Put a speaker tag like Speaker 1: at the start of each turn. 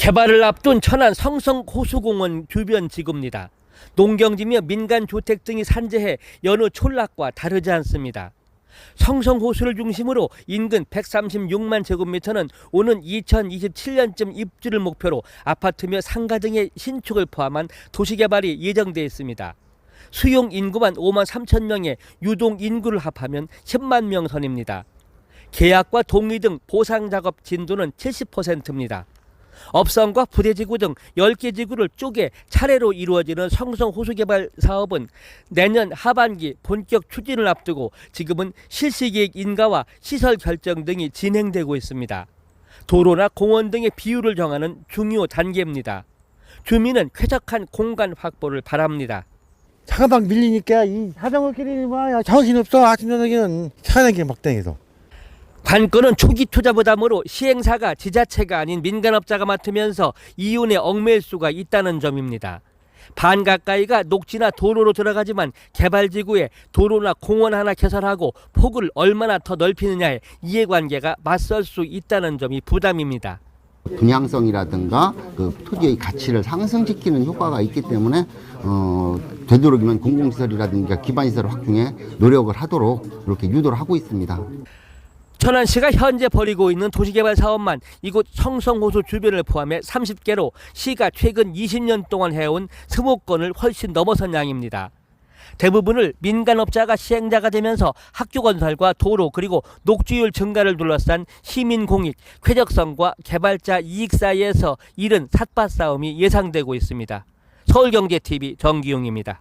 Speaker 1: 개발을 앞둔 천안 성성 호수공원 주변 지구입니다. 농경지며 민간 주택 등이 산재해 여느 촌락과 다르지 않습니다. 성성 호수를 중심으로 인근 136만 제곱미터는 오는 2027년쯤 입주를 목표로 아파트며 상가 등의 신축을 포함한 도시개발이 예정돼 있습니다. 수용 인구만 5만 3천 명의 유동 인구를 합하면 10만 명 선입니다. 계약과 동의 등 보상 작업 진도는 70%입니다. 업성과 부대지구 등 10개 지구를 쪼개 차례로 이루어지는 성성 호수개발 사업은 내년 하반기 본격 추진을 앞두고 지금은 실시계획 인가와 시설 결정 등이 진행되고 있습니다. 도로나 공원 등의 비율을 정하는 중요 단계입니다. 주민은 쾌적한 공간 확보를 바랍니다.
Speaker 2: 차가 막 밀리니까 이 자전거끼리 막 정신없어 아침 저녁에는 차가 다니게 막 다니서
Speaker 1: 관건은 초기 투자 부담으로 시행사가 지자체가 아닌 민간업자가 맡으면서 이윤에 얽매일 수가 있다는 점입니다. 반 가까이가 녹지나 도로로 들어가지만 개발지구에 도로나 공원 하나 개설하고 폭을 얼마나 더 넓히느냐에 이해관계가 맞설 수 있다는 점이 부담입니다.
Speaker 3: 분양성이라든가 그 토지의 가치를 상승시키는 효과가 있기 때문에 어, 되도록이면 공공시설이라든가 기반시설 확충에 노력을 하도록 이렇게 유도를 하고 있습니다.
Speaker 1: 천안시가 현재 벌이고 있는 도시개발 사업만 이곳 성성호수 주변을 포함해 30개로 시가 최근 20년 동안 해온 스무건을 훨씬 넘어선 양입니다. 대부분을 민간업자가 시행자가 되면서 학교 건설과 도로 그리고 녹지율 증가를 둘러싼 시민 공익, 쾌적성과 개발자 이익 사이에서 이른 삿바 싸움이 예상되고 있습니다. 서울경제TV 정기용입니다.